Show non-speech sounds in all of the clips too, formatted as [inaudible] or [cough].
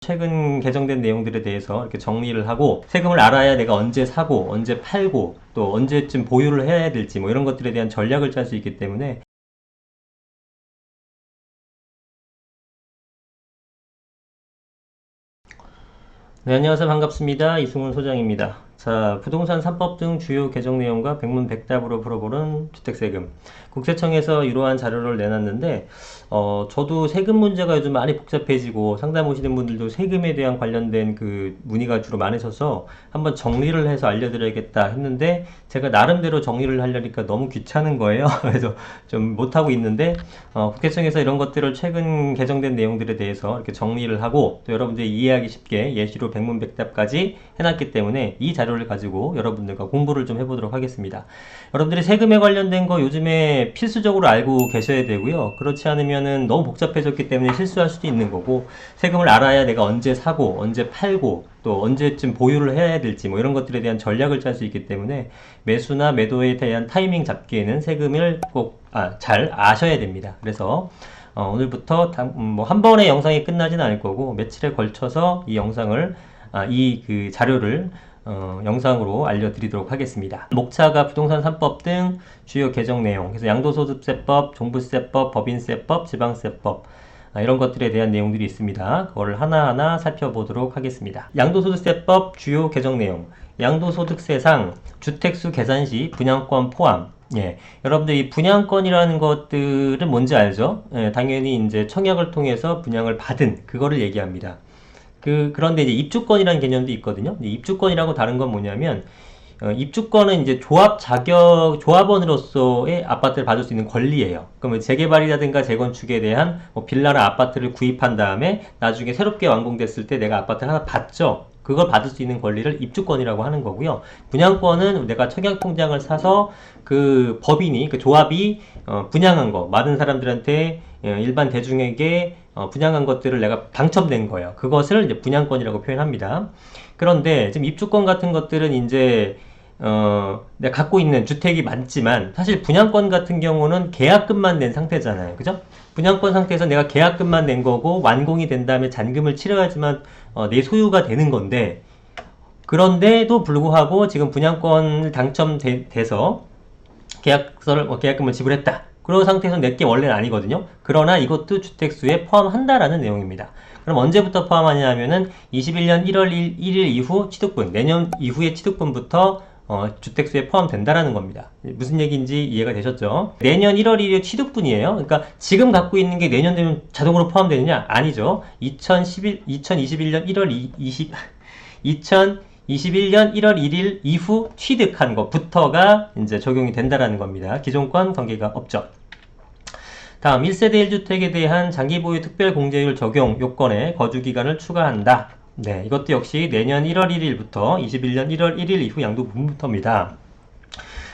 최근 개정된 내용들에 대해서 이렇게 정리를 하고 세금을 알아야 내가 언제 사고 언제 팔고 또 언제쯤 보유를 해야 될지 뭐 이런 것들에 대한 전략을 짤 수 있기 때문에 네, 안녕하세요. 반갑습니다. 이승훈 소장입니다. 자, 부동산 3법 등 주요 개정 내용과 백문백답으로 풀어보는 주택세금. 국세청에서 이러한 자료를 내놨는데, 어, 저도 세금 문제가 요즘 많이 복잡해지고 상담 오시는 분들도 세금에 대한 관련된 그 문의가 주로 많으셔서 한번 정리를 해서 알려드려야겠다 했는데, 제가 나름대로 정리를 하려니까 너무 귀찮은 거예요. [laughs] 그래서 좀 못하고 있는데, 어, 국세청에서 이런 것들을 최근 개정된 내용들에 대해서 이렇게 정리를 하고, 또 여러분들이 이해하기 쉽게 예시로 백문백답까지 해놨기 때문에 이 자료 를 가지고 여러분들과 공부를 좀 해보도록 하겠습니다. 여러분들이 세금에 관련된 거 요즘에 필수적으로 알고 계셔야 되고요. 그렇지 않으면은 너무 복잡해졌기 때문에 실수할 수도 있는 거고, 세금을 알아야 내가 언제 사고, 언제 팔고, 또 언제쯤 보유를 해야 될지 뭐 이런 것들에 대한 전략을 짤 수 있기 때문에 매수나 매도에 대한 타이밍 잡기에는 세금을 꼭잘 아셔야 됩니다. 그래서 어, 오늘부터 뭐한 번의 영상이 끝나진 않을 거고 며칠에 걸쳐서 이 영상을 아, 이그 자료를 어, 영상으로 알려드리도록 하겠습니다. 목차가 부동산 3법 등 주요 개정 내용, 그래서 양도소득세법, 종부세법, 법인세법, 지방세법 아, 이런 것들에 대한 내용들이 있습니다. 그거를 하나하나 살펴보도록 하겠습니다. 양도소득세법 주요 개정 내용, 양도소득세상 주택수 계산 시 분양권 포함, 예, 여러분들 이 분양권이라는 것들은 뭔지 알죠? 예, 당연히 이제 청약을 통해서 분양을 받은 그거를 얘기합니다. 그 그런데 이제 입주권이라는 개념도 있거든요. 입주권이라고 다른 건 뭐냐면 어, 입주권은 이제 조합 자격 조합원으로서의 아파트를 받을 수 있는 권리예요. 그러면 재개발이라든가 재건축에 대한 뭐 빌라나 아파트를 구입한 다음에 나중에 새롭게 완공됐을 때 내가 아파트를 하나 받죠. 그걸 받을 수 있는 권리를 입주권이라고 하는 거고요. 분양권은 내가 청약통장을 사서 그 법인이 그 조합이 어, 분양한 거 많은 사람들한테 어, 일반 대중에게 어, 분양한 것들을 내가 당첨된 거예요. 그것을 이제 분양권이라고 표현합니다. 그런데 지금 입주권 같은 것들은 이제 어, 내가 갖고 있는 주택이 많지만 사실 분양권 같은 경우는 계약금만 낸 상태잖아요. 그죠? 분양권 상태에서 내가 계약금만 낸 거고 완공이 된 다음에 잔금을 치러야지만 어, 내 소유가 되는 건데 그런데도 불구하고 지금 분양권을 당첨돼서 계약서를 어, 계약금을 지불했다. 그런 상태에서 내게 원래는 아니거든요. 그러나 이것도 주택수에 포함한다라는 내용입니다. 그럼 언제부터 포함하냐 하면은 21년 1월 1, 일 이후 취득분, 내년 이후의 취득분부터 어, 주택수에 포함된다라는 겁니다. 무슨 얘기인지 이해가 되셨죠? 내년 1월 1일 취득분이에요. 그러니까 지금 갖고 있는 게 내년 되면 자동으로 포함되느냐? 아니죠. 2011, 2021년 1월 20, 2021년 1월 1일 이후 취득한 것부터가 이제 적용이 된다라는 겁니다. 기존권 관계가 없죠. 다음 1세대 1주택에 대한 장기 보유 특별 공제율 적용 요건에 거주 기간을 추가한다. 네, 이것도 역시 내년 1월 1일부터 21년 1월 1일 이후 양도 분부터입니다.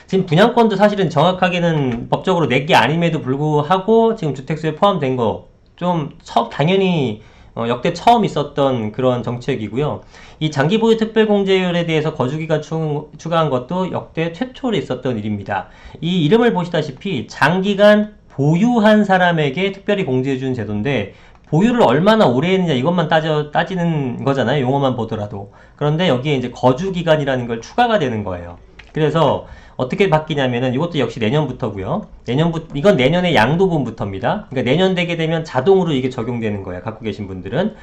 지금 분양권도 사실은 정확하게는 법적으로 내게 아님에도 불구하고 지금 주택수에 포함된 거 좀 당연히 어, 역대 처음 있었던 그런 정책이고요. 이 장기보유 특별공제율에 대해서 거주기간 추, 추가한 것도 역대 최초로 있었던 일입니다. 이 이름을 보시다시피 장기간 보유한 사람에게 특별히 공제해준 제도인데 보유를 얼마나 오래 했느냐 이것만 따져, 따지는 거잖아요. 용어만 보더라도. 그런데 여기에 이제 거주 기간이라는 걸 추가가 되는 거예요. 그래서 어떻게 바뀌냐면은 이것도 역시 내년부터고요. 내년부 이건 내년의 양도분부터입니다. 그러니까 내년 되게 되면 자동으로 이게 적용되는 거예요. 갖고 계신 분들은.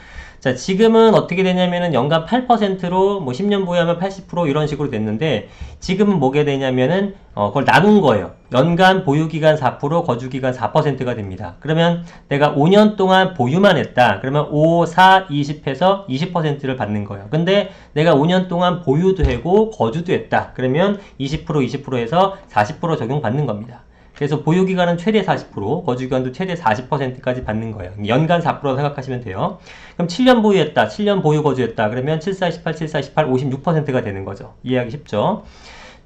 자, 지금은 어떻게 되냐면은 연간 8%로 뭐 10년 보유하면 80% 이런 식으로 됐는데 지금은 뭐게 되냐면은 어, 그걸 나눈 거예요. 연간 보유기간 4%, 거주기간 4%가 됩니다. 그러면 내가 5년 동안 보유만 했다. 그러면 5, 4, 20 해서 20%를 받는 거예요. 근데 내가 5년 동안 보유도 하고 거주도 했다. 그러면 20%, 20% 해서 40% 적용받는 겁니다. 그래서 보유기간은 최대 40%, 거주기간도 최대 40%까지 받는 거예요. 연간 4% 생각하시면 돼요. 그럼 7년 보유했다, 7년 보유 거주했다. 그러면 7, 4, 18, 7, 4, 18, 56%가 되는 거죠. 이해하기 쉽죠?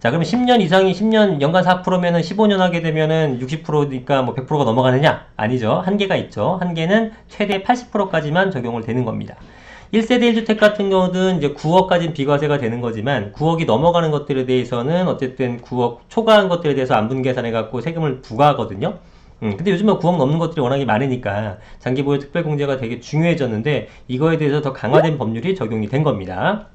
자, 그럼 10년 이상이 10년 연간 4%면은 15년 하게 되면은 60%니까 뭐 100%가 넘어가느냐? 아니죠. 한계가 있죠. 한계는 최대 80%까지만 적용을 되는 겁니다. 1세대 1주택 같은 경우는 이제 9억까지는 비과세가 되는 거지만 9억이 넘어가는 것들에 대해서는 어쨌든 9억 초과한 것들에 대해서 안분 계산해 갖고 세금을 부과하거든요. 음, 근데 요즘은 9억 넘는 것들이 워낙에 많으니까 장기보유 특별공제가 되게 중요해졌는데 이거에 대해서 더 강화된 법률이 적용이 된 겁니다.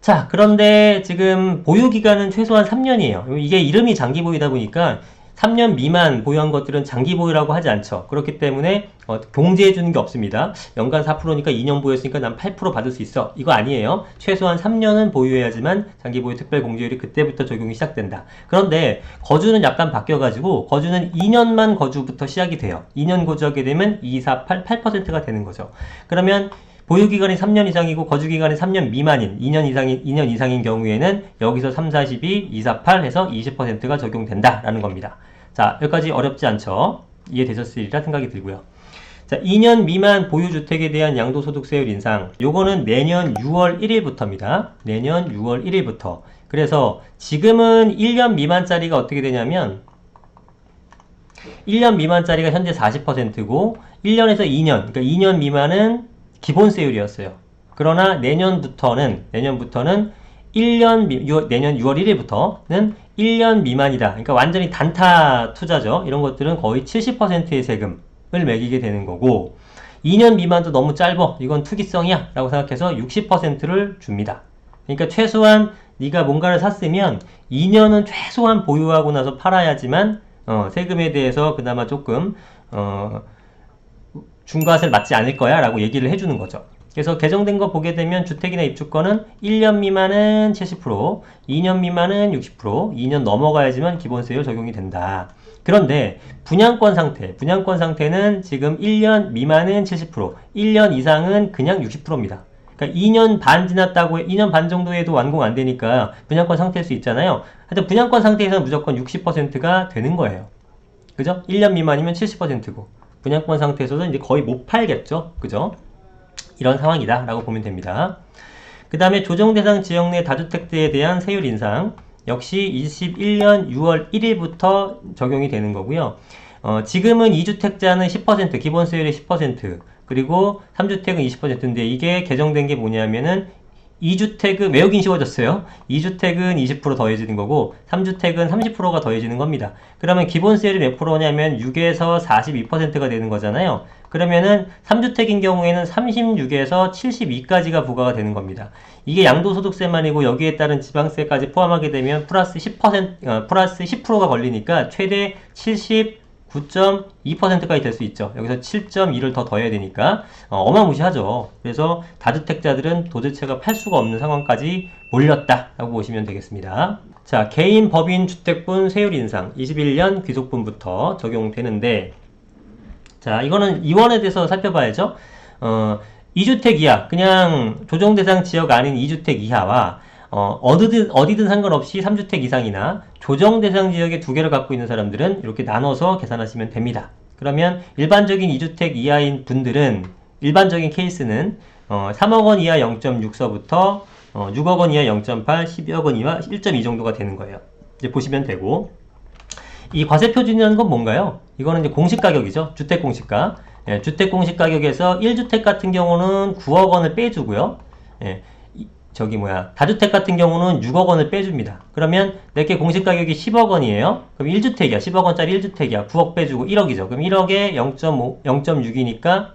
자, 그런데 지금 보유 기간은 최소한 3년이에요. 이게 이름이 장기 보유다 보니까 3년 미만 보유한 것들은 장기 보유라고 하지 않죠. 그렇기 때문에 어, 공제해 주는 게 없습니다. 연간 4%니까 2년 보유했으니까 난 8% 받을 수 있어. 이거 아니에요. 최소한 3년은 보유해야지만 장기 보유 특별 공제율이 그때부터 적용이 시작된다. 그런데 거주는 약간 바뀌어 가지고 거주는 2년만 거주부터 시작이 돼요. 2년 거주하게 되면 2, 4, 8, 8%가 되는 거죠. 그러면 보유 기간이 3년 이상이고 거주 기간이 3년 미만인 2년 이상인 2년 이상인 경우에는 여기서 3, 42, 2, 4, 8 해서 20%가 적용된다라는 겁니다. 자, 여기까지 어렵지 않죠? 이해되셨으리라 생각이 들고요. 자, 2년 미만 보유 주택에 대한 양도소득세율 인상. 요거는 내년 6월 1일부터입니다. 내년 6월 1일부터. 그래서 지금은 1년 미만짜리가 어떻게 되냐면 1년 미만짜리가 현재 40%고 1년에서 2년, 그러니까 2년 미만은 기본세율이었어요. 그러나 내년부터는 내년부터는 1년 미, 6, 내년 6월 1일부터는 1년 미만이다. 그러니까 완전히 단타 투자죠. 이런 것들은 거의 70%의 세금을 매기게 되는 거고 2년 미만도 너무 짧어. 이건 투기성이야. 라고 생각해서 60%를 줍니다. 그러니까 최소한 네가 뭔가를 샀으면 2년은 최소한 보유하고 나서 팔아야지만 어, 세금에 대해서 그나마 조금 어, 중과세를 맞지 않을 거야 라고 얘기를 해주는 거죠. 그래서 개정된 거 보게 되면 주택이나 입주권은 1년 미만은 70%, 2년 미만은 60%, 2년 넘어가야지만 기본세율 적용이 된다. 그런데 분양권 상태, 분양권 상태는 지금 1년 미만은 70%, 1년 이상은 그냥 60%입니다. 그러니까 2년 반 지났다고 2년 반 정도에도 완공 안 되니까 분양권 상태일 수 있잖아요. 하여튼 분양권 상태에서는 무조건 60%가 되는 거예요. 그죠? 1년 미만이면 70%고 분양권 상태에서는 이제 거의 못 팔겠죠. 그죠? 이런 상황이다 라고 보면 됩니다. 그 다음에 조정 대상 지역 내 다주택대에 대한 세율 인상 역시 21년 6월 1일부터 적용이 되는 거고요. 어, 지금은 2주택자는 10% 기본 세율의 10% 그리고 3주택은 20%인데 이게 개정된 게 뭐냐면은 2주택은 외우긴 쉬워졌어요. 2주택은 20% 더해지는 거고 3주택은 30%가 더해지는 겁니다. 그러면 기본세율이 몇 프로냐면 6에서 42%가 되는 거잖아요. 그러면은 3주택인 경우에는 36에서 72까지가 부과가 되는 겁니다. 이게 양도소득세만이고 여기에 따른 지방세까지 포함하게 되면 플러스 10% 어, 플러스 10%가 걸리니까 최대 70 9.2%까지 될 수 있죠. 여기서 7.2를 더 더해야 되니까 어, 마무시하죠 그래서 다주택자들은 도대체가 팔 수가 없는 상황까지 몰렸다라고 보시면 되겠습니다. 자, 개인 법인 주택분 세율 인상 21년 귀속분부터 적용되는데 자, 이거는 이원에 대해서 살펴봐야죠. 어, 2주택 이하, 그냥 조정 대상 지역 아닌 2주택 이하와 어, 어디든, 어디든 상관없이 3주택 이상이나 조정 대상 지역에 두 개를 갖고 있는 사람들은 이렇게 나눠서 계산하시면 됩니다. 그러면 일반적인 2주택 이하인 분들은 일반적인 케이스는 어, 3억 원 이하 0.6서부터 어, 6억 원 이하 0.8, 12억 원 이하 1.2 정도가 되는 거예요. 이제 보시면 되고 이 과세 표준이라는 건 뭔가요? 이거는 이제 공시 가격이죠. 주택 공시가. 예, 주택 공시 가격에서 1주택 같은 경우는 9억 원을 빼주고요. 예, 저기 뭐야 다주택 같은 경우는 6억 원을 빼줍니다. 그러면 내게 공시 가격이 10억 원이에요. 그럼 1주택이야. 10억 원짜리 1주택이야. 9억 빼주고 1억이죠. 그럼 1억에 0.5, 0.6이니까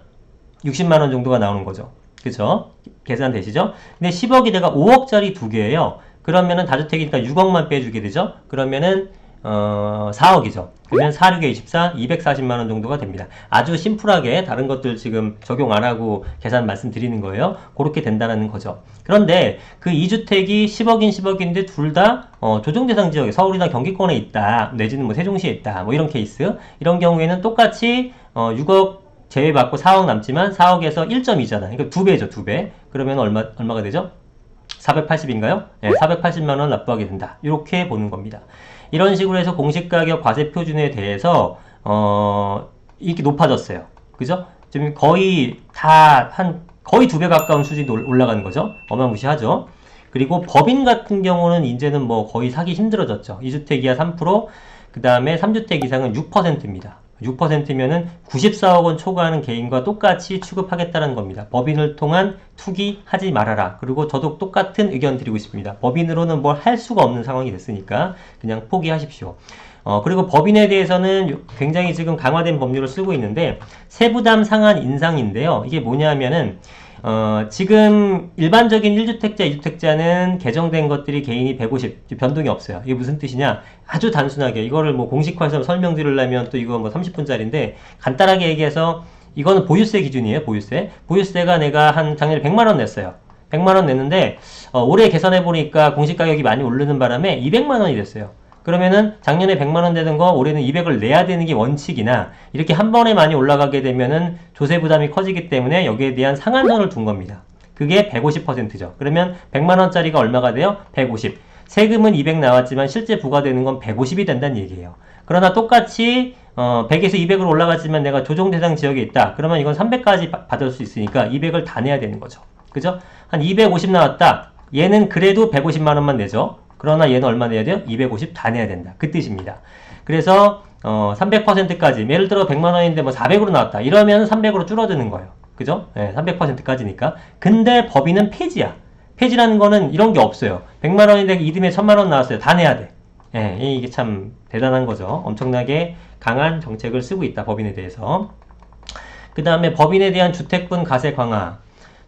60만 원 정도가 나오는 거죠. 그죠? 계산 되시죠? 근데 10억이 내가 5억짜리 두 개예요. 그러면은 다주택이니까 6억만 빼주게 되죠? 그러면은 어, 4억이죠. 그러면 4, 6에 24, 240만원 정도가 됩니다. 아주 심플하게 다른 것들 지금 적용 안 하고 계산 말씀드리는 거예요. 그렇게 된다는 거죠. 그런데 그 2주택이 10억인 10억인데 둘다 어, 조정대상 지역에 서울이나 경기권에 있다. 내지는 뭐 세종시에 있다. 뭐 이런 케이스. 이런 경우에는 똑같이 어, 6억 제외받고 4억 남지만 4억에서 1.2잖아. 그러니까 두 배죠, 두 배. 그러면 얼마, 얼마가 되죠? 480인가요? 네, 480만원 납부하게 된다. 이렇게 보는 겁니다. 이런 식으로 해서 공시가격 과세 표준에 대해서 어 이렇게 높아졌어요. 그죠? 지금 거의 다 한 거의 두 배 가까운 수준이 올라가는 거죠. 어마무시하죠. 그리고 법인 같은 경우는 이제는 뭐 거의 사기 힘들어졌죠. 2주택 이하 3%, 그 다음에 3주택 이상은 6%입니다. 6%면은 94억 원 초과하는 개인과 똑같이 취급하겠다는 겁니다. 법인을 통한 투기 하지 말아라. 그리고 저도 똑같은 의견 드리고 싶습니다. 법인으로는 뭘 할 수가 없는 상황이 됐으니까 그냥 포기하십시오. 어, 그리고 법인에 대해서는 요- 굉장히 지금 강화된 법률을 쓰고 있는데 세부담 상한 인상인데요. 이게 뭐냐면은 어, 지금 일반적인 1주택자, 2주택자는 개정된 것들이 개인이 150 변동이 없어요. 이게 무슨 뜻이냐? 아주 단순하게 이거를 뭐 공식화해서 설명드리려면 또 이거 뭐 30분짜리인데 간단하게 얘기해서 이거는 보유세 기준이에요. 보유세. 보유세가 내가 한 작년에 100만 원 냈어요. 100만 원 냈는데 어, 올해 계산해 보니까 공시 가격이 많이 오르는 바람에 200만 원이 됐어요. 그러면은 작년에 100만 원 되는 거 올해는 200을 내야 되는 게 원칙이나 이렇게 한 번에 많이 올라가게 되면은 조세 부담이 커지기 때문에 여기에 대한 상한선을 둔 겁니다. 그게 150%죠. 그러면 100만 원짜리가 얼마가 돼요? 150. 세금은 200 나왔지만 실제 부과되는 건 150이 된다는 얘기예요. 그러나 똑같이 어, 100에서 200으로 올라갔지만 내가 조정 대상 지역에 있다. 그러면 이건 300까지 받을 수 있으니까 200을 다 내야 되는 거죠. 그죠? 한 250 나왔다. 얘는 그래도 150만 원만 내죠. 그러나 얘는 얼마 내야 돼요? 250 다 내야 된다. 그 뜻입니다. 그래서 어, 300%까지 예를 들어 100만 원인데 뭐 400으로 나왔다. 이러면 300으로 줄어드는 거예요. 그죠? 예, 300%까지니까. 근데 법인은 폐지야. 폐지라는 거는 이런 게 없어요. 100만 원인데 이듬해 1000만 원 나왔어요. 다 내야 돼. 예, 이게 참 대단한 거죠. 엄청나게 강한 정책을 쓰고 있다. 법인에 대해서. 그 다음에 법인에 대한 주택분 가세 강화.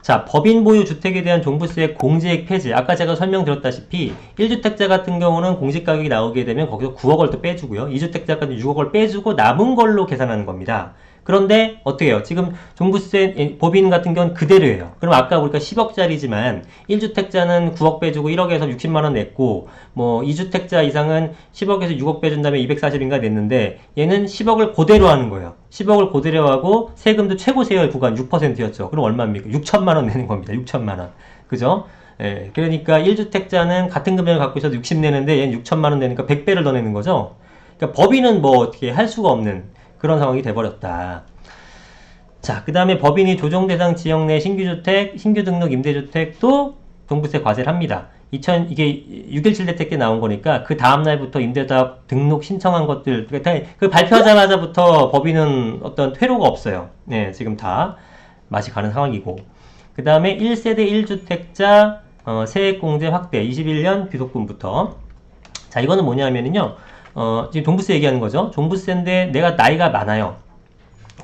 자, 법인 보유 주택에 대한 종부세 공제액 폐지. 아까 제가 설명드렸다시피 1주택자 같은 경우는 공시 가격이 나오게 되면 거기서 9억 을 또 빼주고요. 2주택자까지 6억 을 빼주고 남은 걸로 계산하는 겁니다. 그런데 어떻게 해요? 지금 종부세 예, 법인 같은 경우는 그대로예요. 그럼 아까 우리가 10억짜리지만 1주택자는 9억 빼주고 1억에서 60만 원 냈고 뭐 2주택자 이상은 10억에서 6억 빼준 다음에 240인가 냈는데 얘는 10억을 그대로 하는 거예요. 10억을 그대로 하고 세금도 최고 세율 구간 6%였죠. 그럼 얼마입니까? 6천만 원 내는 겁니다. 6천만 원. 그죠? 예, 그러니까 1주택자는 같은 금액을 갖고 있어도 60 내는데 얘는 6천만 원 내니까 100배를 더 내는 거죠. 그러니까 법인은 뭐 어떻게 할 수가 없는 그런 상황이 돼버렸다. 자, 그 다음에 법인이 조정 대상 지역 내 신규주택, 신규 등록 임대주택도 종부세 과세를 합니다. 2000, 이게 6.17 대책 때 나온 거니까 그 다음날부터 임대다 등록 신청한 것들, 그러니까 그 발표하자마자부터 법인은 어떤 퇴로가 없어요. 네, 지금 다 맛이 가는 상황이고. 그 다음에 1세대 1주택자 어, 세액공제 확대 21년 귀속분부터 자 이거는 뭐냐면은요 어, 지금 종부세 얘기하는 거죠? 종부세인데 내가 나이가 많아요.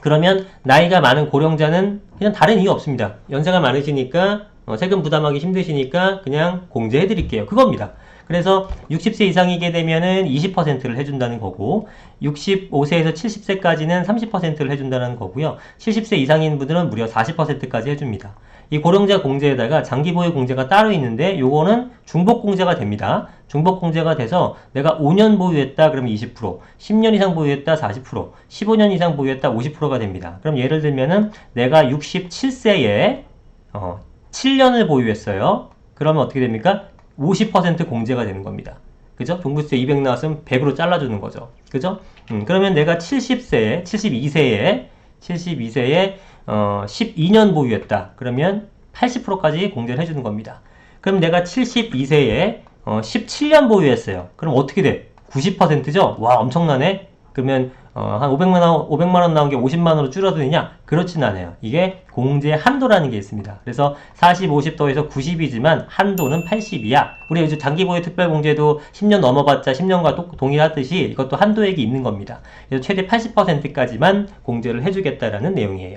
그러면 나이가 많은 고령자는 그냥 다른 이유 없습니다. 연세가 많으시니까 어, 세금 부담하기 힘드시니까 그냥 공제해 드릴게요. 그겁니다. 그래서 60세 이상이게 되면은 20%를 해준다는 거고 65세에서 70세까지는 30%를 해준다는 거고요. 70세 이상인 분들은 무려 40%까지 해줍니다 이 고령자 공제에다가 장기 보유 공제가 따로 있는데 요거는 중복 공제가 됩니다. 중복 공제가 돼서 내가 5년 보유했다 그러면 20%, 10년 이상 보유했다 40%, 15년 이상 보유했다 50%가 됩니다. 그럼 예를 들면은 내가 67세에 어, 7년을 보유했어요. 그러면 어떻게 됩니까? 50% 공제가 되는 겁니다. 그죠? 종부세 200 나왔으면 100으로 잘라주는 거죠. 그죠? 음, 그러면 내가 70세에, 72세에, 72세에 어, 12년 보유했다. 그러면 80%까지 공제를 해주는 겁니다. 그럼 내가 72세에 어, 17년 보유했어요. 그럼 어떻게 돼? 90%죠? 와, 엄청나네? 그러면 어, 한 500만 원, 500만 원 나온 게 50만 원으로 줄어드느냐? 그렇진 않아요. 이게 공제 한도라는 게 있습니다. 그래서 40, 50 더해서 90이지만 한도는 80이야. 우리 요즘 장기 보유 특별 공제도 10년 넘어봤자 10년과 똑 동일하듯이 이것도 한도액이 있는 겁니다. 그래서 최대 80%까지만 공제를 해주겠다라는 내용이에요.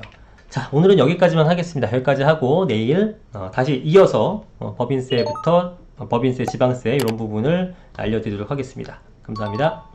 자, 오늘은 여기까지만 하겠습니다. 여기까지 하고 내일 어, 다시 이어서 어, 법인세부터 어, 법인세, 지방세 이런 부분을 알려드리도록 하겠습니다. 감사합니다.